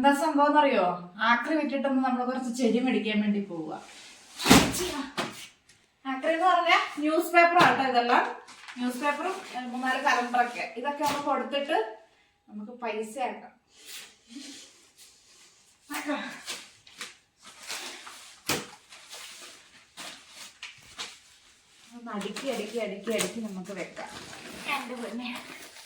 എന്താ സംഭവം അറിയോ ആക്രി വിറ്റിട്ടൊന്ന് നമ്മൾ കുറച്ച് ചെടി മേടിക്കാൻ വേണ്ടി പോവുക ആക്രി എന്ന് പറഞ്ഞാൽ ന്യൂസ് പേപ്പർ ആട്ടോ ഇതെല്ലാം. ന്യൂസ് പേപ്പറും മൂന്നാൽ കലണ്ടറൊക്കെ. ഇതൊക്കെ നമ്മൾ കൊടുത്തിട്ട് നമുക്ക് പൈസ ആക്കാം. അടുക്കി അടുക്കി അടുക്കി അടുക്കി നമുക്ക് വെക്കാം. രണ്ട് പൊന്നേ.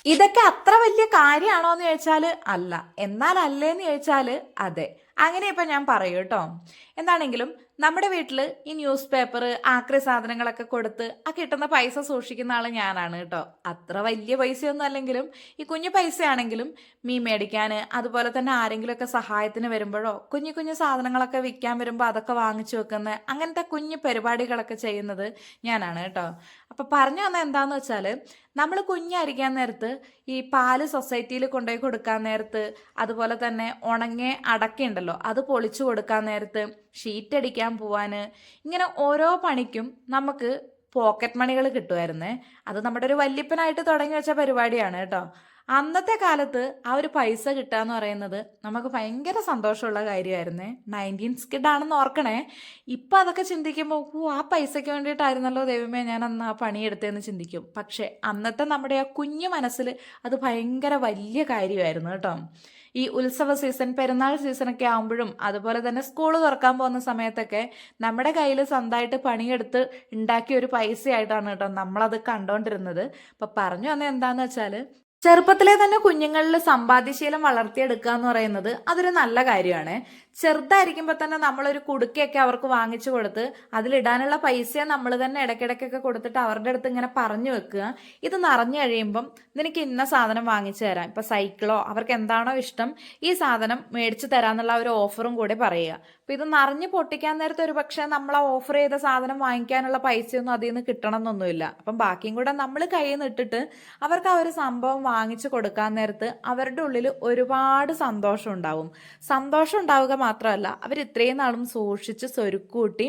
ഇതൊക്കെ അത്ര വലിയ കാര്യമാണോ എന്ന് ചോദിച്ചാൽ അല്ല. എന്നാൽ അല്ലേന്ന് ചോദിച്ചാൽ അതെ. അങ്ങനെ ഇപ്പം ഞാൻ പറയൂ കേട്ടോ എന്താണെങ്കിലും നമ്മുടെ വീട്ടിൽ ഈ ന്യൂസ് പേപ്പർ ആക്രി സാധനങ്ങളൊക്കെ കൊടുത്ത് ആ കിട്ടുന്ന പൈസ സൂക്ഷിക്കുന്ന ആൾ ഞാനാണ് കേട്ടോ അത്ര വലിയ പൈസയൊന്നും അല്ലെങ്കിലും ഈ കുഞ്ഞു പൈസയാണെങ്കിലും മീൻ മേടിക്കാൻ അതുപോലെ തന്നെ ആരെങ്കിലുമൊക്കെ സഹായത്തിന് വരുമ്പോഴോ കുഞ്ഞു കുഞ്ഞു സാധനങ്ങളൊക്കെ വിൽക്കാൻ വരുമ്പോൾ അതൊക്കെ വാങ്ങിച്ചു വെക്കുന്ന അങ്ങനത്തെ കുഞ്ഞു പരിപാടികളൊക്കെ ചെയ്യുന്നത് ഞാനാണ് കേട്ടോ അപ്പോൾ പറഞ്ഞു വന്ന എന്താണെന്ന് വെച്ചാൽ നമ്മൾ കുഞ്ഞായിരിക്കാൻ നേരത്ത് ഈ പാൽ സൊസൈറ്റിയിൽ കൊണ്ടുപോയി കൊടുക്കാൻ നേരത്ത് അതുപോലെ തന്നെ ഉണങ്ങിയ അടക്കയുണ്ടല്ലോ അത് പൊളിച്ചു കൊടുക്കാൻ നേരത്ത് ഷീറ്റ് അടിക്കാൻ പോവാന് ഇങ്ങനെ ഓരോ പണിക്കും നമുക്ക് പോക്കറ്റ് മണികൾ കിട്ടുമായിരുന്നേ അത് നമ്മുടെ ഒരു വല്യപ്പനായിട്ട് തുടങ്ങി വെച്ച പരിപാടിയാണ് കേട്ടോ. അന്നത്തെ കാലത്ത് ആ ഒരു പൈസ കിട്ടുക എന്ന് പറയുന്നത് നമുക്ക് ഭയങ്കര സന്തോഷമുള്ള കാര്യമായിരുന്നേ. നയന്റീൻസ് കിഡാണെന്ന് ഓർക്കണേ. ഇപ്പം അതൊക്കെ ചിന്തിക്കുമ്പോൾ ഓ ആ പൈസയ്ക്ക് വേണ്ടിയിട്ടായിരുന്നല്ലോ ദൈവമേ ഞാൻ അന്ന് ആ പണിയെടുത്തതെന്ന് ചിന്തിക്കും. പക്ഷേ അന്നത്തെ നമ്മുടെ ആ കുഞ്ഞു മനസ്സിൽ അത് ഭയങ്കര വലിയ കാര്യമായിരുന്നു കേട്ടോ. ഈ ഉത്സവ സീസൺ പെരുന്നാൾ സീസണൊക്കെ ആകുമ്പോഴും അതുപോലെ തന്നെ സ്കൂൾ തുറക്കാൻ പോകുന്ന സമയത്തൊക്കെ നമ്മുടെ കയ്യിൽ സ്വന്തമായിട്ട് പണിയെടുത്ത് ഉണ്ടാക്കിയ ഒരു പൈസയായിട്ടാണ് കേട്ടോ നമ്മളത് കണ്ടോണ്ടിരുന്നത്. അപ്പം പറഞ്ഞു വന്നത് എന്താണെന്ന് വെച്ചാൽ ചെറുപ്പത്തിലെ തന്നെ കുഞ്ഞുങ്ങളിൽ സമ്പാദ്യശീലം വളർത്തിയെടുക്കുക എന്ന് പറയുന്നത് അതൊരു നല്ല കാര്യമാണ്. ചെറുതായിരിക്കുമ്പോൾ തന്നെ നമ്മളൊരു കുടുക്കയൊക്കെ അവർക്ക് വാങ്ങിച്ചു കൊടുത്ത് അതിലിടാനുള്ള പൈസ നമ്മൾ തന്നെ ഇടയ്ക്കിടയ്ക്കൊക്കെ കൊടുത്തിട്ട് അവരുടെ അടുത്ത് ഇങ്ങനെ പറഞ്ഞു വെക്കുക. ഇത് നിറഞ്ഞു കഴിയുമ്പം നിനക്ക് ഇന്ന സാധനം വാങ്ങിച്ചു തരാം. ഇപ്പം സൈക്കിളോ അവർക്ക് എന്താണോ ഇഷ്ടം ഈ സാധനം മേടിച്ചു തരാമെന്നുള്ള ഒരു ഓഫറും കൂടെ പറയുക. അപ്പം ഇത് നിറഞ്ഞ് പൊട്ടിക്കാൻ നേരത്തെ ഒരു പക്ഷേ നമ്മൾ ഓഫർ ചെയ്ത സാധനം വാങ്ങിക്കാനുള്ള പൈസയൊന്നും അതിൽ നിന്ന് കിട്ടണം എന്നൊന്നുമില്ല അപ്പം ബാക്കിയും കൂടെ നമ്മൾ കയ്യിൽ നിന്ന് ഇട്ടിട്ട് അവർക്ക് ആ ഒരു സംഭവം വാങ്ങിച്ചു കൊടുക്കാൻ നേരത്ത് അവരുടെ ഉള്ളിൽ ഒരുപാട് സന്തോഷം ഉണ്ടാവും. സന്തോഷം ഉണ്ടാവുക മാത്രമല്ല അവർ ഇത്രയും നാളും സൂക്ഷിച്ച് സ്വരുക്കൂട്ടി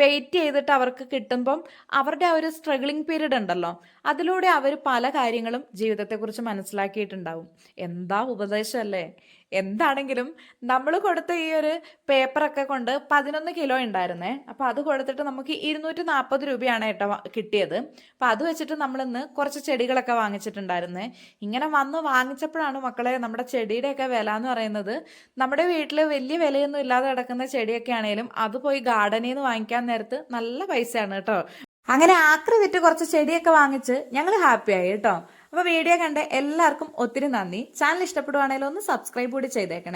വെയിറ്റ് ചെയ്തിട്ട് അവർക്ക് കിട്ടുമ്പം അവരുടെ ആ ഒരു സ്ട്രഗിളിംഗ് പീരീഡ് ഉണ്ടല്ലോ അതിലൂടെ അവർ പല കാര്യങ്ങളും ജീവിതത്തെക്കുറിച്ച് മനസ്സിലാക്കിയിട്ടുണ്ടാവും. എന്താ ഉപദേശമല്ലേ എന്താണെങ്കിലും നമ്മൾ കൊടുത്ത ഈ ഒരു പേപ്പറൊക്കെ കൊണ്ട് പതിനൊന്ന് കിലോ ഉണ്ടായിരുന്നേ. അപ്പോൾ അത് കൊടുത്തിട്ട് നമുക്ക് ഇരുന്നൂറ്റി നാൽപ്പത് രൂപയാണ് കേട്ടോ കിട്ടിയത്. അപ്പോൾ അത് വെച്ചിട്ട് നമ്മളിന്ന് കുറച്ച് ചെടികളൊക്കെ വാങ്ങിച്ചിട്ടുണ്ടായിരുന്നേ. ഇങ്ങനെ വന്ന് വാങ്ങിച്ചപ്പോഴാണ് മക്കളെ നമ്മുടെ ചെടിയുടെയൊക്കെ വില എന്ന് പറയുന്നത്. നമ്മുടെ വീട്ടിൽ വലിയ വിലയൊന്നും ഇല്ലാതെ കിടക്കുന്ന ചെടിയൊക്കെ ആണെങ്കിലും അത് പോയി ഗാർഡനിൽ നിന്ന് വാങ്ങിക്കാൻ നേരത്ത് നല്ല പൈസയാണ് കേട്ടോ. അങ്ങനെ ആക്രി വിറ്റ് കുറച്ച് ചെടിയൊക്കെ വാങ്ങിച്ച് ഞങ്ങൾ ഹാപ്പി ആയി കേട്ടോ. അപ്പോൾ വീഡിയോ കണ്ട എല്ലാവർക്കും ഒത്തിരി നന്ദി. ചാനൽ ഇഷ്ടപ്പെടുവാണെങ്കിൽ ഒന്ന് സബ്സ്ക്രൈബ് കൂടി ചെയ്തേക്കണേ.